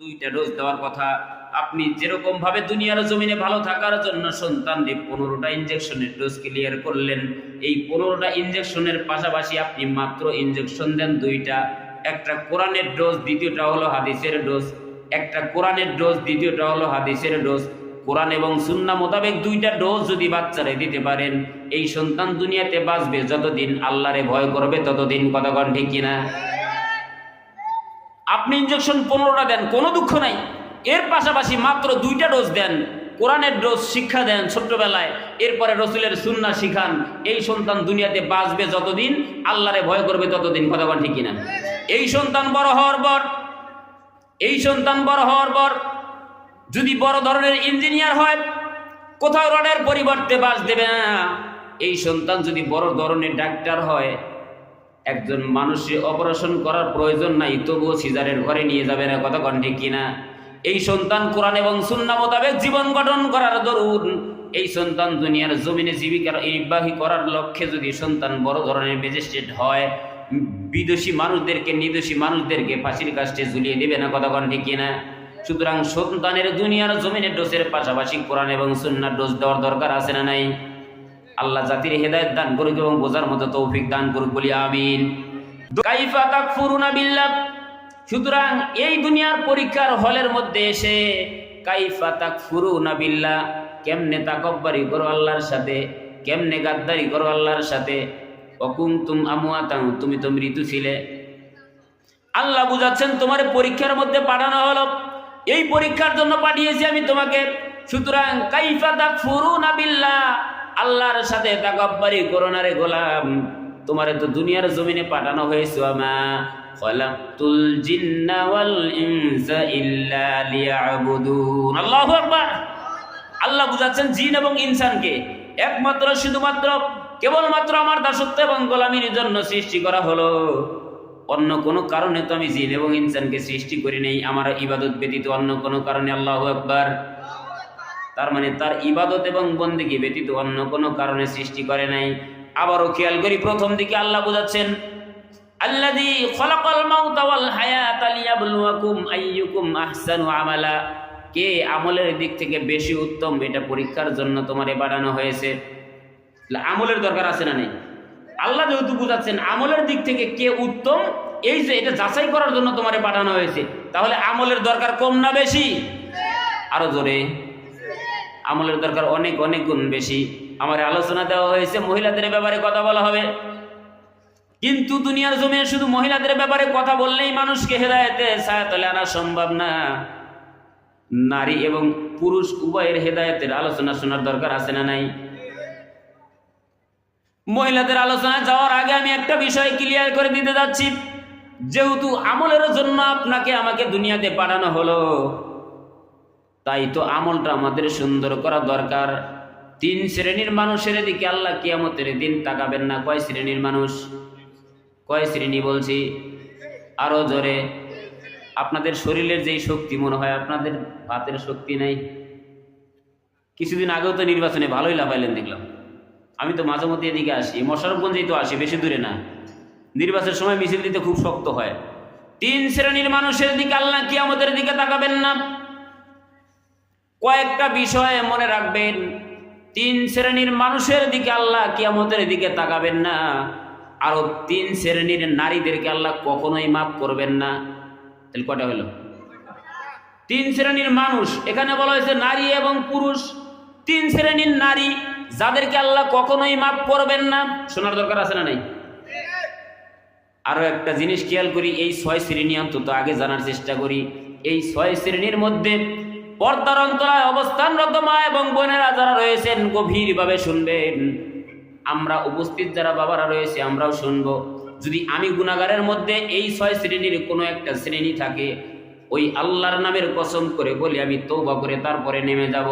দুইটা ডোজ দেওয়ার কথা। আপনি যেরকম ভাবে দুনিয়ার জমিনে ভালো থাকার জন্য সন্তানদের পনেরোটা ইঞ্জেকশনের ডোজ ক্লিয়ার করলেন, এই পনেরোটা ইঞ্জেকশনের পাশাপাশি আপনি মাত্র ইঞ্জেকশন দেন দুইটা। একটা কোরআনের ডোজ দ্বিতীয়টা হলো হাদিসের ডোজ একটা কোরআনের ডোজ দ্বিতীয়টা হলো হাদিসের ডোজ কোরআন এবং সুন্না মোতাবেক দুইটা ডোজ যদি বাচ্চারা দিতে পারেন, এই সন্তান দুনিয়াতে বাঁচবে যতদিন আল্লাহরে ভয় করবে ততদিন কতক্ষণ ঠিক কিনা? আপনি ইঞ্জেকশন পনেরোটা দেন, কোনো দুঃখ নাই। এর পাশাপাশি মাত্র দুইটা ডোজ দেন। কোরআনের ডোজ শিক্ষা দেন ছোট্টবেলায়। এরপরে রসুলের সুন্না শিখান। এই সন্তান দুনিয়াতে বাঁচবে যতদিন, আল্লাহরে ভয় করবে ততদিন। কথা ঠিক কিনা? এই সন্তান বড় হওয়ার পর, এই সন্তান বড় হওয়ার পর, যদি বড় ধরনের ইঞ্জিনিয়ার হয়, কোথাও রডের পরিবর্তে বাস দেবে না। এই সন্তান যদি বড় ধরনের ডাক্তার হয় একজন মানুষের অপারেশন করার প্রয়োজন নাই, তবুও সিজারের ঘরে নিয়ে যাবে না, কথা কণ্ঠে কিনা? এই সন্তান কোরআন এবং সুন্না মোতাবেক জীবন গঠন করার দরুন। এই সন্তান দুনিয়ার জমিনে জীবিকার নির্বাহী করার লক্ষ্যে যদি সন্তান বড় ধরনের ম্যাজিস্ট্রেট হয় বিদেশি মানুষদেরকে, নিদোষী মানুষদেরকে ফাঁসির কাছে ঝুলিয়ে দেবে না, কথা কণ্ঠে কিনা? সুতরাং সন্তানের দুনিয়ার জমিনে ডোজের পাশাপাশি কোরআন এবং সুন্নার ডোজ দেওয়ার দরকার আছে না নাই? আল্লাহ জাতির হেদায়ত দান করুক এবং বোঝার মতো তৌফিক দান করুক, বলি আমিন। কাইফা তাকফুরুনা বিল্লাহ। সুতরাং এই দুনিয়ার পরীক্ষার হলের মধ্যে এসে কাইফা তাকফুরুনা বিল্লাহ। কেমনে তাকব্বারি করো আল্লাহর সাথে, কেমনে গাদ্দারি করো আল্লাহর সাথে। অকুমতুম আমুয়াতাং তুমি তো মৃত্যু ছিলে। আল্লাহ বুঝাচ্ছেন তোমার পরীক্ষার মধ্যে পাঠানো হলো। এই পরীক্ষার জন্য পাঠিয়েছি আমি তোমাকে। সুতরাং কাইফা তাকফুরুনা বিল্লাহ। আল্লাহর সাথে তাকাব্বারি করো না রে গোলাম। তোমারে তো দুনিয়ার জমিনে পাঠানো হয়েছে, আমা খলাকতুল জিন্না ওয়াল ইনসা ইল্লা লিয়াবুদুন। আল্লাহু আকবার। আল্লাহ বুঝাচ্ছেন জিন এবং ইনসানকে। একমাত্র, শুধুমাত্র, কেবলমাত্র আমার দাসত্ব এবং গোলামির জন্য সৃষ্টি করা হলো। অন্য কোনো কারণে তো আমি জিন এবং ইনসানকে সৃষ্টি করি নাই, আমার ইবাদত ব্যতীত অন্য কোনো কারণে। আল্লাহ আকবার। তার মানে তার ইবাদত এবং বন্দিকে ব্যতীত অন্য কোনো কারণে সৃষ্টি করে নাই। আবারও খেয়াল করি, প্রথম দিকে আল্লাহ বোঝাচ্ছেন, আল্লাযী খলাকাল মাউতা ওয়াল হায়াতা লিয়াবলুয়াকুম আইয়ুকুম আমালা। কে আমলের দিক থেকে বেশি উত্তম, এটা পরীক্ষার জন্য তোমারে বাড়ানো হয়েছে। আমলের দরকার আছে না নেই? আল্লাহ যেহেতু বুঝাচ্ছেন, আমলের দিক থেকে কে উত্তম, এই যে এটা যাচাই করার জন্য তোমারে পাঠানো হয়েছে, তাহলে আমলের দরকার কম না বেশি? আরও জোরে। আমলের দরকার অনেক অনেক গুণ বেশি। আমার আলোচনা দেওয়া হয়েছে, মহিলাদের ব্যাপারে কথা বলা হবে। কিন্তু দুনিয়ার জমিনে শুধু মহিলাদের ব্যাপারে কথা বললেই মানুষকে হেদায়তে ছায়াতলে আনা সম্ভব না। নারী এবং পুরুষ উভয়ের হেদায়তের আলোচনা শোনার দরকার আছে না নাই? মহিলাদের আলোচনা যাওয়ার আগে আমি একটা বিষয় ক্লিয়ার করে দিতে যাচ্ছি। যেহেতু আমলের জন্য আপনাকে আমাকে দুনিয়াতে পাঠানো হলো তাই তো আমলটা আমাদের সুন্দর করা দরকার। তিন শ্রেণির মানুষের দিকে আল্লাহ কিয়ামতের দিন তাকাবেন না। কয় শ্রেণির মানুষ? কয় শ্রেণি বলছি? আরও জোরে। আপনাদের শরীরের যেই শক্তি মনে হয়, আপনাদের হাতের শক্তি নেই। কিছুদিন আগেও তো নির্বাচনে ভালোই লাফাইলেন দেখলাম। আমি তো মাঝে মধ্যে এদিকে আসি। মশারফগঞ্জেই তো আসি, বেশি দূরে না। নির্বাচনের সময় মিছিল দিতে খুব শক্ত হয়। তিন শ্রেণির মানুষের দিকে আল্লাহ কিয়ামতের দিকে তাকাবেন না। কয়েকটা বিষয় মনে রাখবেন। তিন শ্রেণির মানুষের দিকে আল্লাহ কিয়ামতের দিকে তাকাবেন না। আরও তিন শ্রেণির নারীদেরকে আল্লাহ কখনোই মাফ করবেন না। তাহলে কটা হলো? তিন শ্রেণির মানুষ, এখানে বলা হয়েছে নারী এবং পুরুষ। তিন শ্রেণির নারী, যাদেরকে আল্লাহ কখনোই মাফ করবেন না। শোনার দরকার আছে না নাই? আরও একটা জিনিস খেয়াল করি, এই ছয় শ্রেণি অন্তত আগে জানার চেষ্টা করি। এই ছয় শ্রেণির মধ্যে পর্দার অন্তরায় অবস্থানরত মা এবং বোনেরা যারা রয়েছেন, গভীরভাবে শুনবেন। আমরা উপস্থিত যারা বাবারা রয়েছে, আমরাও শুনব। যদি আমি গুণাগারের মধ্যে এই ছয় শ্রেণির কোনো একটা শ্রেণি থাকে, ওই আল্লাহর নামের কসম করে বলি, আমি তৌবা করে তারপরে নেমে যাব।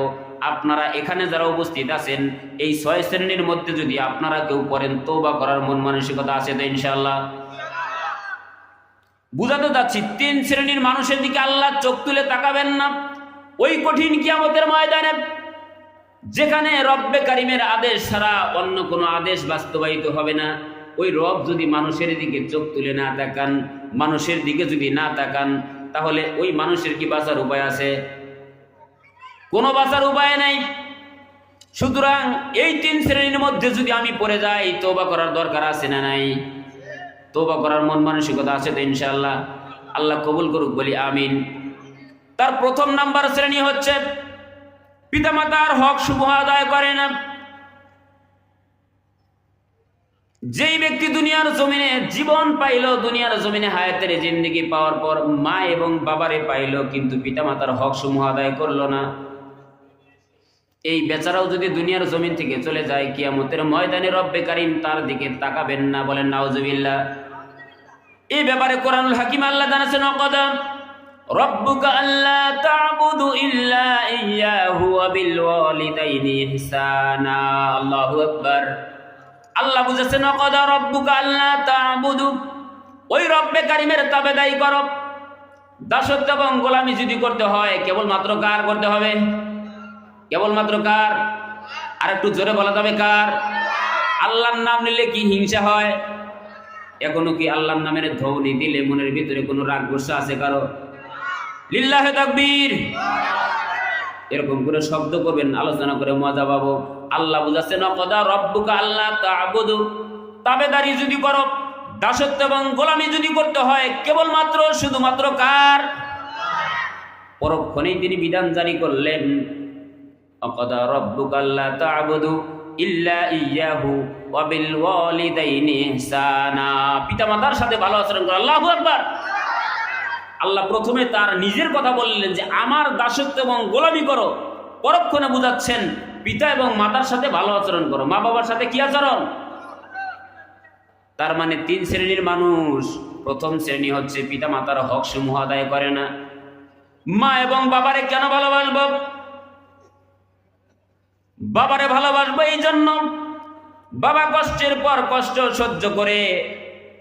আপনারা এখানে যারা উপস্থিত আছেন, এই ছয় শ্রেণির মধ্যে যদি আপনারা কেউ পড়েন তৌবা করার মন মানসিকতা আছে তো ইনশাল্লাহ বুঝাতে যাচ্ছি, তিন শ্রেণির মানুষের দিকে আল্লাহ চোখ তুলে তাকাবেন না। ওই কঠিন কিয়ামতের ময়দানে যেখানে রব্বে কারিমের আদেশ ছাড়া অন্য কোনো আদেশ বাস্তবায়িত হবে না, ওই রব যদি মানুষের দিকে চোখ তুলে না তাকান, মানুষের দিকে যদি না তাকান, তাহলে ওই মানুষের কি বাঁচার উপায় আছে? কোনো বাঁচার উপায় নাই। সুতরাং এই তিন শ্রেণির মধ্যে যদি আমি পড়ে যাই তোবা করার দরকার আছে না নাই? তোবা করার মন মানসিকতা আছে তো ইনশাল্লাহ আল্লাহ কবুল করুক, বলি আমিন। তার প্রথম নাম্বার শ্রেণি হচ্ছে পিতামাতার হক শুভ আদায় করে না যেই ব্যক্তি দুনিয়ার জমিনে জীবন পাইল, দুনিয়ার জমিনে হায়াতের জিন্দিগি পাওয়ার পর মা এবং বাবারে পাইল, কিন্তু পিতামাতার হক সমূহ আদায় করল না। এই বেচারাও যদি দুনিয়ার জমিন থেকে চলে যায়, কিয়ামতের ময়দানে রব্বে কারিম তার দিকে তাকাবেন না, বলেন, নাউজুবিল্লাহ। এই ব্যাপারে কোরআনুল হাকিম আল্লাহ জানাচ্ছেন অকদম। আল্লাহ রব্বুকা আল্লাহ ওই দাসত্ব এবং গোলামি যদি করতে হয়, কেবলমাত্র কার করতে হবে? কেবলমাত্র কার? আর একটু জোরে বলা যাবে কার? আল্লাহর নাম নিলে কি হিংসা হয়? এখনও কি আল্লাহর নামের ধ্বনি দিলে মনের ভিতরে কোনো রাগ গোসা আছে কারও? লিল্লাহে তাকবীর। এরকম করে শব্দ করবেন, আলোচনা করে মজা পাবো। আল্লাহ বুঝাচ্ছে, নকদা রব্বুকা আল্লাহ তাবুদু। তাবেদারি যদি করো, দাসত্ব এবং গোলামি যদি করতে হয়, কেবলমাত্র, শুধুমাত্র কার? পরক্ষণেই তিনি বিধান জারি করলেন অকদা রব্বুকা আল্লাহ তাবুদু ইল্লা ইয়াহু ওয়া বিল ওয়ালিদাইনি ইহসানা। পিতামাতার সাথে ভালো আচরণ করো, আল্লাহু আকবার। আল্লাহ প্রথমে তার নিজের কথা বললেন যে, আমার দাসত্ব এবং গোলামি করো। পরক্ষণে বুঝাচ্ছেন, পিতা এবং মাতার সাথে ভালো আচরণ করো। মা বাবার সাথে কি আচরণ? তার মানে তিন শ্রেণির মানুষ, প্রথম শ্রেণি হচ্ছে পিতা মাতার হক সমূহ আদায় করে না। মা এবং বাবারে কেন ভালোবাসব? বাবারে ভালোবাসবো এই জন্য বাবা কষ্টের পর কষ্ট সহ্য করে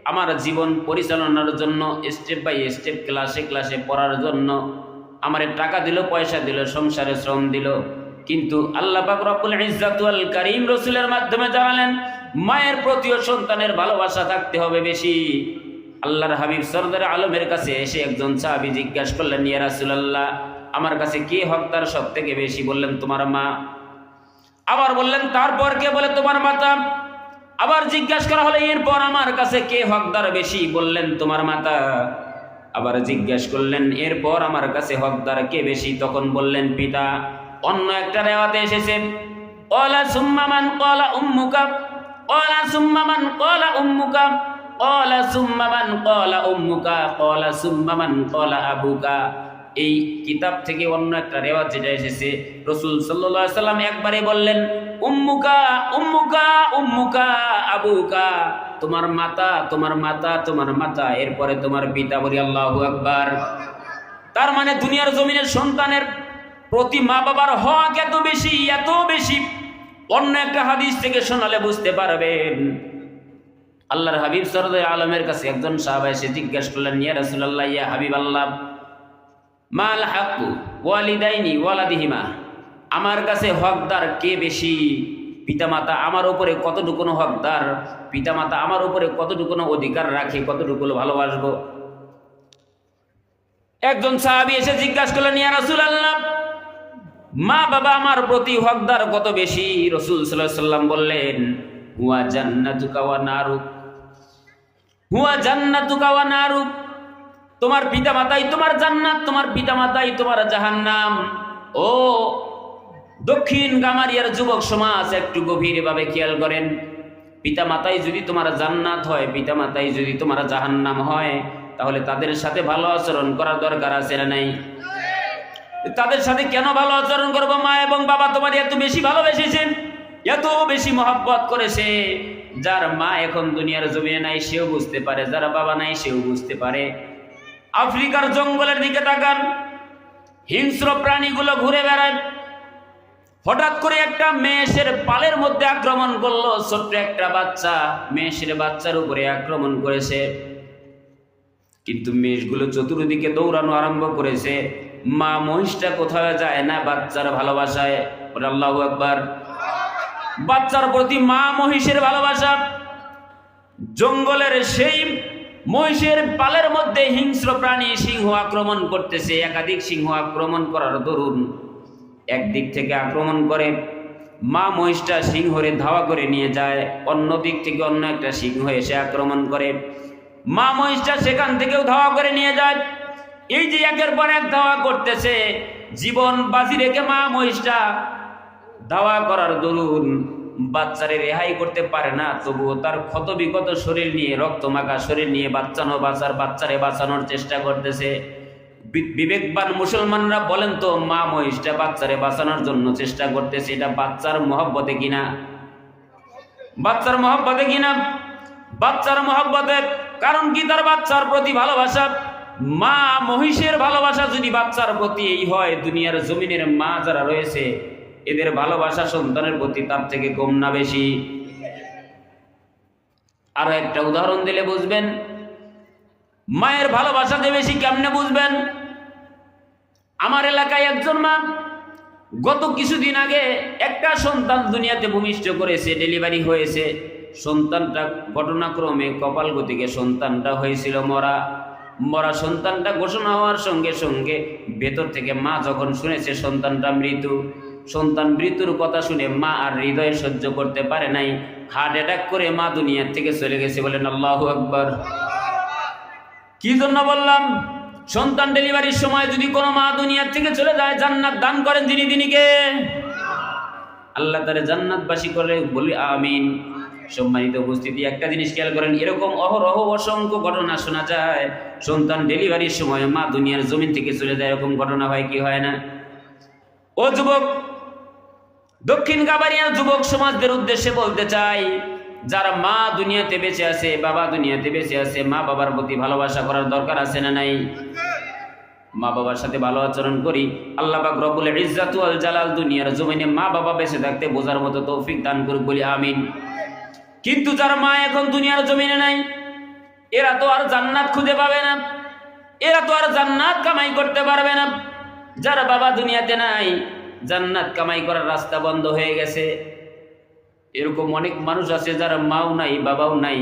আমার জীবন পরিচালনার জন্য স্টেপ বাই স্টেপ ক্লাসে ক্লাসে পড়ার জন্য আমার টাকা দিল, পয়সা দিল, সংসারে শ্রম দিল। কিন্তু আল্লাহ পাক রব্বুল ইজ্জাতুল কারীম রসুলের মাধ্যমে জানালেন, মায়ের প্রতিও সন্তানের ভালোবাসা থাকতে হবে বেশি। আল্লাহর হাবিব সরদার আলমের কাছে এসে একজন সাহাবি জিজ্ঞাসা করলেন, ইয়া রাসূলুল্লাহ, আমার কাছে কে হকদার সব থেকে বেশি? বললেন, তোমার মা। আবার বললেন, তারপর কে? বলে, তোমার মাতা। আবার জিজ্ঞাসা করা হলো, এরপর আমার কাছে কে হকদার বেশি? বললেন, তোমার মাতা। আবার জিজ্ঞাসা করলেন, এরপর আমার কাছে হকদার কে বেশি? তখন বললেন, পিতা। অন্য একটা রেওয়াতে এসেছে কলা সুম্মামান কলা উম্মুকা। কলা সুম্মামান কলা উম্মুকা। কলা সুম্মামান কলা উম্মুকা। কলা সুম্মামান কলা আবুকা। এই কিতাব থেকে অন্য একটা রেওয়াজ যেটা এসেছে, রসুল সাল্লাহ সাল্লাম একবারে বললেন উম্মুকা উম্মুকা উম্মুকা আবুকা তোমার মাতা তোমার মাতা তোমার মাতা। এরপরে তোমার পিতা বলি আল্লাহু আকবার। তার মানে দুনিয়ার জমিনের সন্তানের প্রতি মা বাবার হক এত বেশি এত বেশি। অন্য একটা হাদিস থেকে শোনালে বুঝতে পারবেন। আল্লাহর হাবিব সরদ আলমের কাছে একজন সাহাবা এসে জিজ্ঞাসা করলেন, ইয়া রাসূলুল্লাহ, ইয়া হাবিব আল্লাহ মাল হাক্কু ওয়ালিদাইনি ওয়ালাদিহিমা? আমার কাছে হকদার কে বেশি? পিতামাতা আমার উপরে কতটুকুনো হকদার? পিতামাতা আমার উপরে কতটুকুনো অধিকার রাখে? কতটুকু ভালোবাসবো? একজন সাহাবি এসে জিজ্ঞাসা করলেন, ইয়া রাসূল আল্লাহ মা বাবা আমার প্রতি হকদার কত বেশি? রসুল সাল্লাম বললেন, হুয়া জান্নাতুকা ওয়া নারুক। হুয়া জান্নাতুকা ওয়া নারুক। তোমার পিতা মাতাই তোমার জান্নাত, তোমার পিতা মাতাই তোমার জাহান্নাম। ও দক্ষিণ গামারিয়ার যুবক সমাজ একটু গভীরভাবে খেয়াল করেন। পিতা মাতাই যদি তোমার জান্নাত হয় পিতা মাতাই যদি তোমার জাহান্নাম হয়, তাহলে তাদের সাথে ভালো আচরণ করার দরকার আছে না নাই? তাদের সাথে কেন ভালো আচরণ করব মা এবং বাবা তোমার এত বেশি ভালোবেসেছেন, এত বেশি মহাব্বত করেছে? যার মা এখন দুনিয়ার জমিনে নাই, সেও বুঝতে পারে। যার বাবা নাই, সেও বুঝতে পারে। আফ্রিকার জঙ্গলের দিকে তাকান, হিংস্র প্রাণীগুলো ঘুরে বেড়ায় হঠাৎ করে একটা মেষের পালের মধ্যে আক্রমণ করল, ছোট্ট একটা বাচ্চা। মেষের বাচ্চার উপরে আক্রমণ করেছে। কিন্তু মেষগুলো চতুর্দিকে দৌড়ানো আরম্ভ করেছে। মা মহিষটা কোথাও যায় না বাচ্চার ভালোবাসায়। আল্লাহু একবার বাচ্চার প্রতি মা মহিষের ভালোবাসা। জঙ্গলের সেই মহিষের পালের মধ্যে হিংস্র প্রাণী সিংহ আক্রমণ করতেছে। একাধিক সিংহ আক্রমণ করার দরুন একদিক থেকে আক্রমণ করে, মা মহিষটা সিংহরে ধাওয়া করে নিয়ে যায়, অন্য দিক থেকে অন্য একটা সিংহ এসে আক্রমণ করে। মা মহিষটা সেখান থেকেও ধাওয়া করে নিয়ে যায়। এই যে একের পর এক ধাওয়া করতেছে, জীবন বাজি রেখে মা মহিষটা দাওয়া করার দরুন বাচ্চারে রেহাই করতে পারে না, তবুও তার ক্ষত বিগত শরীর নিয়ে রক্তমাখা শরীর নিয়ে বাচ্চানো বাচ্চার বাচ্চারে বাঁচানোর চেষ্টা করতেছে। বিবেকবান মুসলমানরা বলেন তো, মা মহিষটা বাচ্চারে বাঁচানোর জন্য চেষ্টা করতেছে, এটা বাচ্চার মহব্বতে কিনা? বাচ্চার মহব্বতে কিনা? বাচ্চার মহব্বতে। কারণ কি? তার বাচ্চার প্রতি ভালোবাসা। মা মহিষের ভালোবাসা যদি বাচ্চার প্রতি এই হয়, দুনিয়ার জমিনের মা যারা রয়েছে, এদের ভালোবাসা সন্তানের প্রতি তার থেকে কম না বেশি? আরও একটা উদাহরণ দিলে বুঝবেন। মায়ের ভালোবাসা যে বেশি কেমনে বুঝবেন? আমার এলাকায় একজন মা, গত কিছুদিন আগে একটা সন্তান দুনিয়াতে ভূমিষ্ঠ করেছে ডেলিভারি হয়েছে। সন্তানটা ঘটনাক্রমে কপাল গতিকে সন্তানটা হয়েছিল মরা। মরা সন্তানটা ঘোষণা হওয়ার সঙ্গে সঙ্গে ভেতর থেকে মা যখন শুনেছে সন্তানটা মৃত্যু, সন্তান মৃত্যুর কথা শুনে মা আর হৃদয়ে সহ্য করতে পারে নাই। হার্ট অ্যাটাক করে মা দুনিয়ার থেকে চলে গেছে বলেন আল্লাহ আকবর। কি জন্য বললাম? সন্তান ডেলিভারির সময় যদি কোনো মা দুনিয়ার থেকে চলে যায়, জান্নাত দান করেন যিনি তিনিকে। আল্লাহ তারে জান্নাতবাসী করে বলি, আমিন। সম্মানিত উপস্থিতি, একটা জিনিস খেয়াল করেন, এরকম অহরহ অসংখ্য ঘটনা শোনা যায়। সন্তান ডেলিভারির সময় মা দুনিয়ার জমিন থেকে চলে যায়, এরকম ঘটনা হয় কি হয় না? ও যুবক, দক্ষিণ কাবারিয়ার যুবক সমাজদের উদ্দেশ্যে বলতে চাই যারা মা দুনিয়াতে বেঁচে আছে, বাবা দুনিয়াতে বেঁচে আছে, মা বাবার প্রতি ভালোবাসা করার দরকার আছে না নাই? মা বাবার সাথে ভালো আচরণ করি, আল্লাহ পাক রব্বুল ইজ্জাতু আল জালাল দুনিয়ার জমিনে মা বাবা বেঁচে থাকতে বোঝার মতো তৌফিক দান করুক বলি আমিন। কিন্তু যার মা এখন দুনিয়ার জমিনে নাই, এরা তো আর জান্নাত খুঁজে পাবে না, এরা তো আর জান্নাত কামাই করতে পারবে না। যারা বাবা দুনিয়াতে নাই, জান্নাত কামাই করার রাস্তা বন্ধ হয়ে গেছে। এরকম অনেক মানুষ আছে যারা মাও নাই, বাবাও নাই।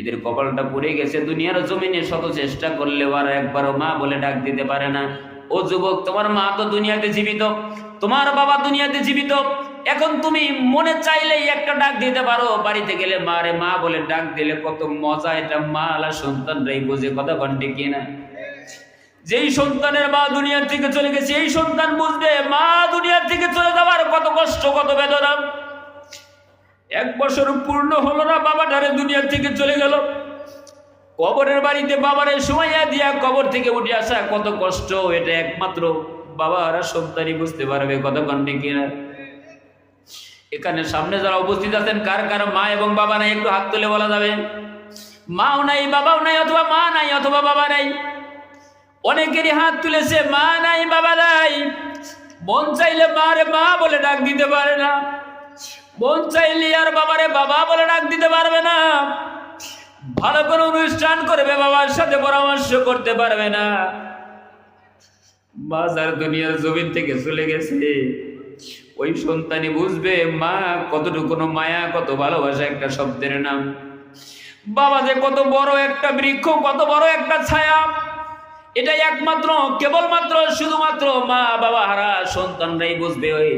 এদের কপালটা পুড়ে গেছে, দুনিয়ার জমিনে শত চেষ্টা করলেও আর একবারও মা বলে ডাক দিতে পারে না। ও যুবক, তোমার মা তো দুনিয়াতে জীবিত, তোমার বাবা দুনিয়াতে জীবিত। এখন তুমি মনে চাইলেই একটা ডাক দিতে পারো, বাড়িতে গেলে মা রে মা বলে ডাক দিলে কত মজা, এটা মা আলা সন্তানরাই বোঝে কথা ঘন্টে কিনা? যেই সন্তানের মা দুনিয়ার থেকে চলে গেছে এই সন্তান বুঝবে মা দুনিয়ার থেকে চলে যাওয়ার কত কষ্ট, কত বেদনা। এক বছর পূর্ণ হলো না, বাবা বাবাটারে দুনিয়ার থেকে চলে গেল। কবরের বাড়িতে বাবারে সময়া দিয়া কবর থেকে উঠে আসা, কত কষ্ট, এটা একমাত্র বাবারা সন্তানই বুঝতে পারবে কত ঘন্টে কিনা এখানে সামনে যারা উপস্থিত আছেন, কার কার মা এবং বাবা নাই, একটু হাত তুলে বলা যাবে। মাও নাই, বাবাও নাই, অথবা মা নাই, অথবা বাবা নাই। অনেকেরই হাত তুলেছে, মা নাই, বাবা নাই। মন চাইলে মা রে মা বলে ডাক দিতে পারে না। মন চাইলে আর বাবারে বাবা বলে ডাক দিতে পারবে না। ভালো করে অনুষ্ঠান করবে বাবার সাথে, পরামর্শ করতে পারবে না। বাজার দুনিয়ার জমিন থেকে চলে গেছে। ওই সন্তানই বুঝবে, মা কতটুকু মায়া, কত ভালোবাসা একটা শব্দের নাম। বাবা যে কত বড় একটা বৃক্ষ, কত বড় একটা ছায়া। এটাই একমাত্র, কেবলমাত্র, শুধুমাত্র মা, বাবা, হারা, সন্তানরাই বুঝবে ওই।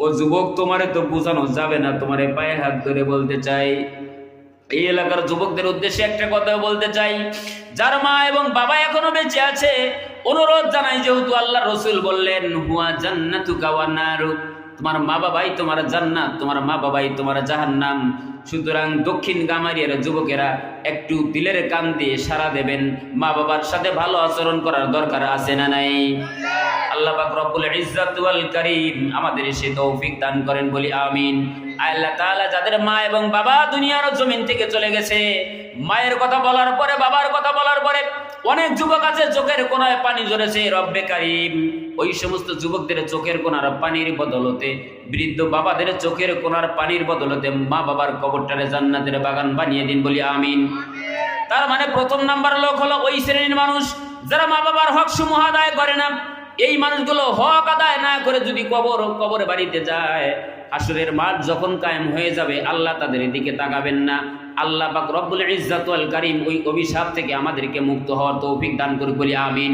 ও যুবক তোমারে তো বোঝানো যাবে না, তোমারে পায়ে হাত ধরে বলতে চাই। এই এলাকার যুবকদের উদ্দেশ্যে একটা কথা বলতে চাই। যার মা এবং বাবা এখনও বেঁচে আছে অনুরোধ জানাই, যেহেতু আল্লাহ রসুল বললেন, হুয়া জান্নাতু কাওয়া নারু। তোমার মা বাবাই তোমার জান্নাত, তোমার মা বাবাই তোমার জাহান্নাম। সুতরাং দক্ষিণ গামারিয়ার যুবকেরা একটু দিলের কান দিয়ে সারা দেবেন। মা বাবার সাথে ভালো আচরণ করার দরকার আছে না নাই? আল্লাহ পাক রব্বুল ইজ্জাত ওয়াল কারীম আমাদের সে তৌফিক দান করেন, বলি আমিন। আল্লাহ তাআলা যাদের মা এবং বাবা দুনিয়ার জমিন থেকে চলে গেছে মায়ের কথা বলার পরে, বাবার কথা বলার পরে অনেক যুবক আছে, চোখের কোনায় পানি ঝরেছে, রব্বে কারিম। ওই সমস্ত যুবকদের চোখের কোনার পানির বদলতে, বৃদ্ধ বাবাদের চোখের কোনার পানির বদলতে মা বাবার কবরটারে জান্নাতের বাগান বানিয়ে দিন বলি, আমিন। তার মানে প্রথম নাম্বার লোক হলো ওই শ্রেণির মানুষ, যারা মা বাবার হক সমূহ আদায় করে না। এই মানুষগুলো হক আদায় না করে যদি কবর কবর বাড়িতে যায় হাসরের মাঠ যখন কায়েম হয়ে যাবে, আল্লাহ তাদের দিকে তাকাবেন না। আল্লাহ পাক রব্বুল ইজ্জাতুল কারিম ওই অভিশাপ থেকে আমাদেরকে মুক্ত হওয়ার তৌফিক দান করে বলি আমিন।